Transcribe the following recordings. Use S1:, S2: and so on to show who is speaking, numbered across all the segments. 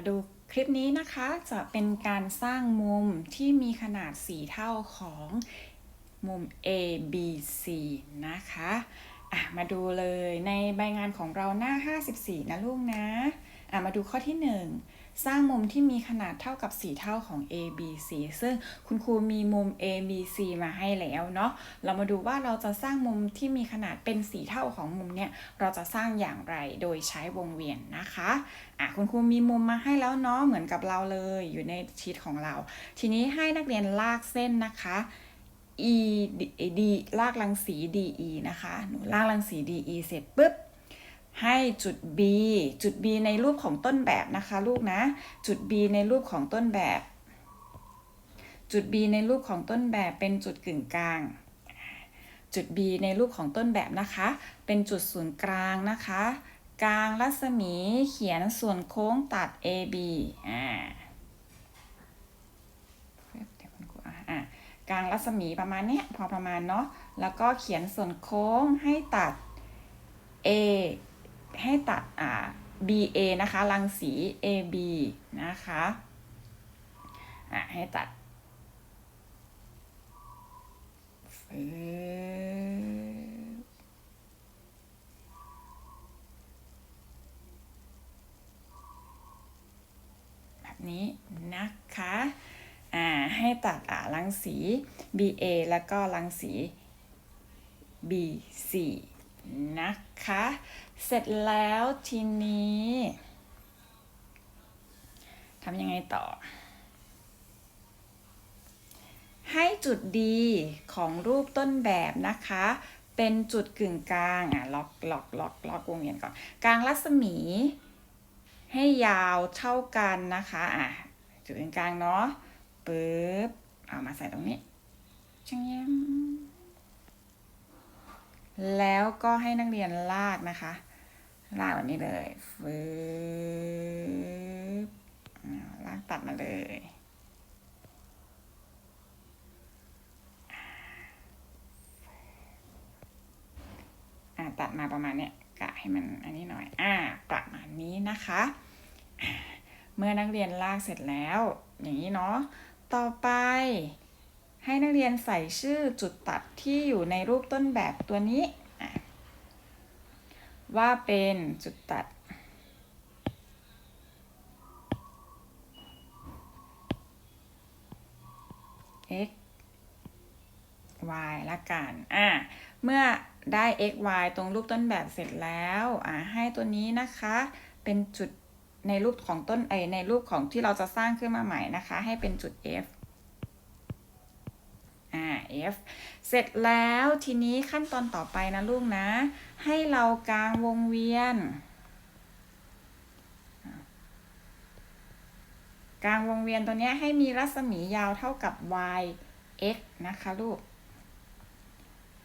S1: มาดูคลิปนี้นะคะจะเป็นการสร้างมุมที่มีขนาด 4 เท่าของมุม A B C นะคะ อะ มาดูเลยในใบงานของเราหน้า 54 นะลูกนะอะ มาดูข้อที่ 1 สร้างมุมที่มีขนาดเท่ากับ 4 เท่าของ A B C ซึ่งคุณครูมีมุม A B C มาให้แล้วเนาะ เรามาดูว่าเราจะสร้างมุมที่มีขนาดเป็น 4 เท่าของมุมเนี่ย เราจะสร้างอย่างไรโดยใช้วงเวียนนะคะอะคุณครูมีมุมมาให้แล้วเนาะ เหมือนกับเราเลยอยู่ในชีตของเรา ทีนี้ให้นักเรียนลากเส้นนะคะ e d ลากรังสี de นะคะ หนูลากรังสี de เสร็จปุ๊บ ให้จุด b จุด b ในรูปของต้นแบบนะคะลูกนะ จุด b ในรูปของต้นแบบ จุด b ในรูปของต้นแบบเป็นจุดกึ่งกลาง จุด b ในรูปของต้นแบบนะคะ เป็นจุดศูนย์กลางนะคะ กลางรัศมีเขียนส่วนโค้งตัด ab อ่ากลางรัศมีประมาณนี้พอประมาณเนาะ แล้วก็เขียนส่วนโค้งให้ตัด A ให้ตัดอ่า BA นะคะรังสี AB นะคะอะให้ตัดแบบนี้นะคะอ่าให้ตัดอ่ารังสี BA แล้วก็รังสี BC นะคะ เสร็จแล้วทีนี้ทำยังไงต่อ ให้จุดดีของรูปต้นแบบนะคะ เป็นจุดกึ่งกลางอะล็อกล็อกล็อกล็อกวงเวียนก่อน กลางรัศมี ให้ยาวเท่ากันนะคะอะจุดกึ่งกลางเนาะปึ๊บเอามาใส่ตรงนี้ช่างแย้ม แล้วก็ให้นักเรียนลากนะคะ ลากแบบนี้เลยฟืบลากตัดมาเลย อ่าตัดมาประมาณเนี้ยกะให้มันอันนี้หน่อย อ่าประมาณนี้นะคะ เมื่อนักเรียนลากเสร็จแล้ว อย่างนี้เนาะ ต่อไป ให้นักเรียนใส่ชื่อจุดตัดที่อยู่ในรูปต้นแบบตัวนี้ ว่าเป็นจุดตัด x y ละกัน อะ เมื่อได้ x y ตรงรูปต้นแบบเสร็จแล้ว อะ ให้ตัวนี้นะคะ เป็นจุดในรูปของต้นไอในรูปของที่เราจะสร้างขึ้นมาใหม่นะคะ ให้เป็นจุด f f เสร็จแล้วทีนี้ขั้นตอนต่อไปนะลูกนะ ให้เรากางวงเวียนกลางวงเวียนตัวนี้ให้มีรัศมียาวเท่ากับ y x นะคะลูก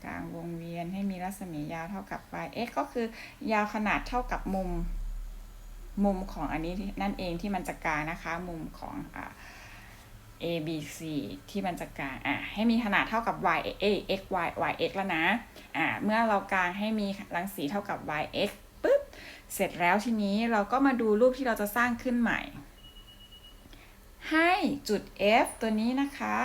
S1: กลางวงเวียนให้มีรัศมียาวเท่ากับ y x ก็คือยาวขนาดเท่ากับมุม มุมของอันนี้นั่นเองที่มันจะกลางนะคะ มุมของอ่า a b c ที่มันจะกลางอะให้มีขนาดเท่ากับ y a x y y x แล้วนะอะเมื่อเรากลางให้มีรังสีเท่ากับ y x ปุ๊บเสร็จแล้วทีนี้เราก็มาดูรูปที่เราจะสร้างขึ้นใหม่ ให้จุด f ตัวนี้นะคะ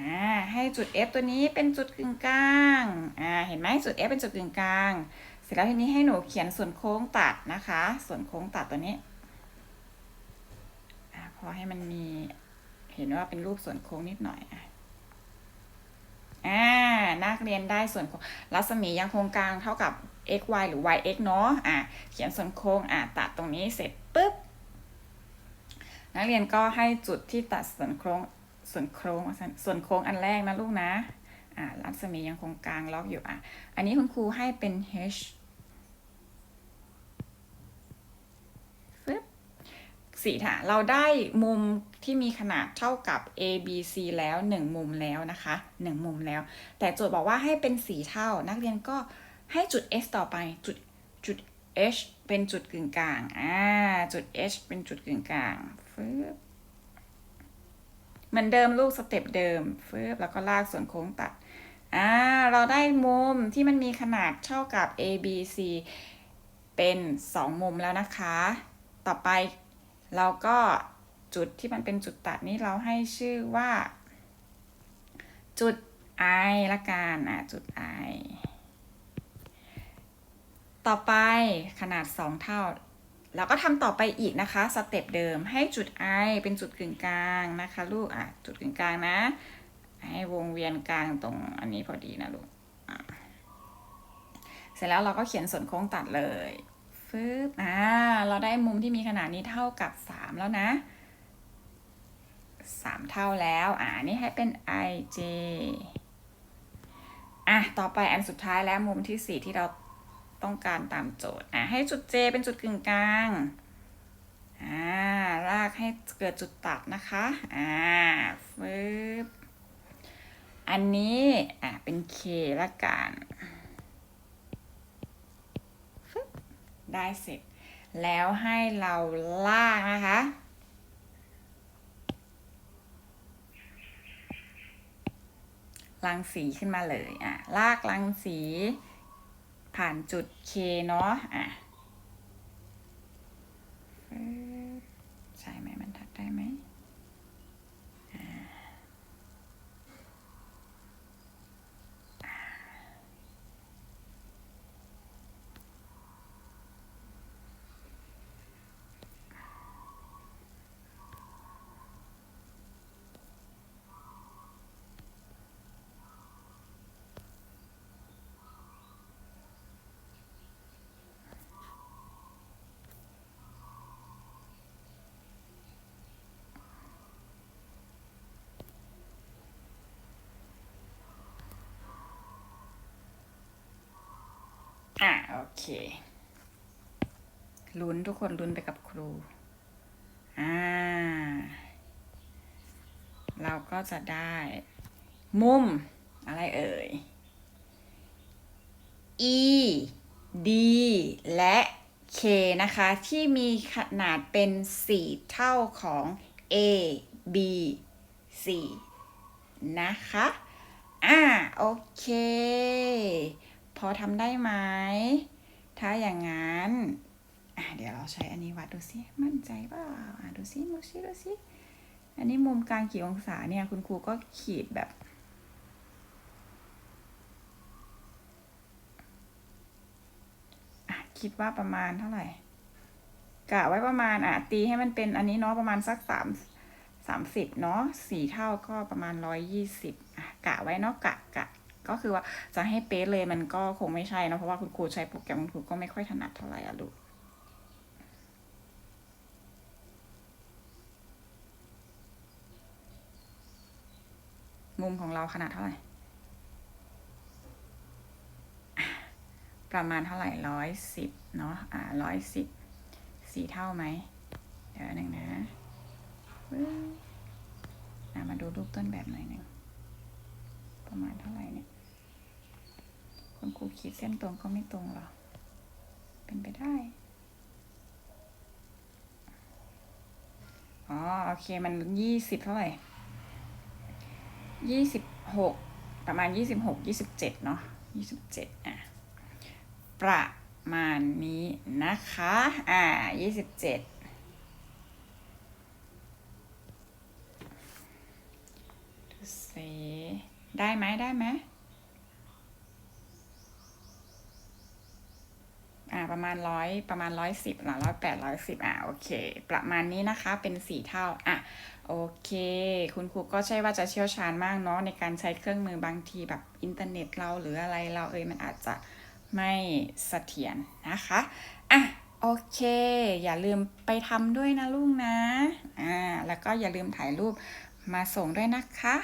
S1: อ่าให้จุด f ตัวนี้เป็นจุดกึ่งกลางอ่าเห็นไหมจุด f เป็นจุดกึ่งกลาง เสร็จแล้วทีนี้ให้หนูเขียนส่วนโค้งตัดนะคะ ส่วนโค้งตัดตัวนี้ พอให้มันมีเห็นว่าเป็นรูปส่วนโค้งนิดหน่อยอะอ่านักเรียนได้ส่วนโค้งรัศมียังคงกลางเท่ากับ x y หรือ y x เนาะอะเขียนส่วนโค้งอะตัดตรงนี้เสร็จปุ๊บนักเรียนก็ให้จุดที่ตัดส่วนโค้งส่วนโค้งส่วนโค้งอันแรกนะลูกนะอ่ารัศมียังคงกลางล็อกอยู่อะ อันนี้คุณครูให้เป็น h สี่ค่ะเราได้มุมที่มีขนาดเท่ากับ A B C แล้ว 1 มุมแล้วนะคะ 1 มุมแล้ว แต่โจทย์บอกว่าให้เป็นสีเท่า นักเรียนก็ให้จุด S ต่อไปจุดจุด H เป็นจุดกึ่งกลางอ่าจุด H เป็นจุดกึ่งกลางฟึบเหมือนเดิมลูกสเต็ปเดิมฟึบแล้วก็ลากส่วนโค้งตัดอ่าเราได้มุมที่มันมีขนาดเท่ากับ A B C เป็น 2 มุมแล้วนะคะ ต่อไป เราก็จุดที่มันเป็นจุดตัดนี้เราให้ชื่อว่า จุด i ละกันอะจุด i ต่อไปขนาด 2 เท่าแล้วก็ทำต่อไปอีกนะคะสเต็ปเดิมให้จุด i เป็นจุดกึ่งกลางนะคะลูกอะจุดกึ่งกลางนะ ให้วงเวียนกลางตรงอันนี้พอดีนะลูกเสร็จแล้วเราก็เขียนส่วนโค้งตัดเลย ฟึบอ่า เราได้มุมที่มีขนาดนี้เท่ากับ 3 แล้วนะ 3 เท่าแล้ว อ่า นี่ให้เป็น ij อะ ต่อไปอันสุดท้ายแล้วมุมที่ 4 ที่เราต้องการตามโจทย์ อะ ให้จุด j เป็นจุดกึ่งกลาง อ่า ลากให้เกิดจุดตัดนะคะ อ่าฟึบอันนี้ อะ เป็น k ละกันฟึบ ได้เสร็จ แล้วให้เราลากนะคะ รังสีขึ้นมาเลยอะลากรังสี ผ่านจุด K เนาะอะใช่ไหมอ่า อะโอเคลุ้นทุกคนลุ้นไปกับครู อ่า เราก็จะได้ มุม อะไรเอ่ย E D และ K นะคะ ที่มีขนาดเป็น 4 เท่าของ A B C นะคะ อ่า โอเค พอทำได้ไหม ถ้าอย่างนั้นอะเดี๋ยวเราใช้อันนี้วัดดูสิ มั่นใจเปล่าอะดูสิดูสิดูสิอันนี้มุมกลางกี่องศาเนี่ย คุณครูก็ขีดแบบคิดว่าประมาณเท่าไหร่กะไว้ประมาณอะตีให้มันเป็นอันนี้เนาะประมาณสักสามสามสิบเนาะสี่เท่าก็ประมาณร้อยยี่สิบอะกะไว้เนาะกะกะ ก็คือว่าจะให้เป๊ะเลยมันก็คงไม่ใช่นะเพราะว่าคุณครูใช้โปรแกรมคุณครูก็ไม่ค่อยถนัดเท่าไหร่อะลูกมุมของเราขนาดเท่าไหร่ ประมาณเท่าไหร่ร้อยสิบเนาะ อ่าร้อยสิบสี่เท่าไหม เดี๋ยวหนึ่งนะปึ๊บอะมาดูรูปต้นแบบหน่อยหนึ่ง ประมาณเท่าไหร่เนี่ย คุณครูขีดเส้นตรงก็ไม่ตรงหรอ เป็นไปได้ อ๋อ โอเค มันยี่สิบเท่าไหร่ยี่สิบหกประมาณยี่สิบหกยี่สิบเจ็ดเนาะยี่สิบเจ็ดอะ ประมาณนี้นะคะ อ่ายี่สิบเจ็ดดูสิได้ไหมได้ไหมอ่า ประมา ณร้อยประมาณร้อยสิบหรอร้อยแปดร้อยสิบอ่าโอเค ประมาณนี้นะคะเป็นสี่เท่าอะโอเค คุณครูก็ใช่ว่าจะเชี่ยวชาญมากเนาะในการใช้เครื่องมือบางทีแบบอินเทอร์เน็ตเราหรืออะไรเราเอ่ยมันอาจจะไม่เสถียรนะคะอะโอเค อย่าลืมไปทำด้วยนะลูกนะอ่าแล้วก็อย่าลืมถ่ายรูปมาส่งด้วยนะคะ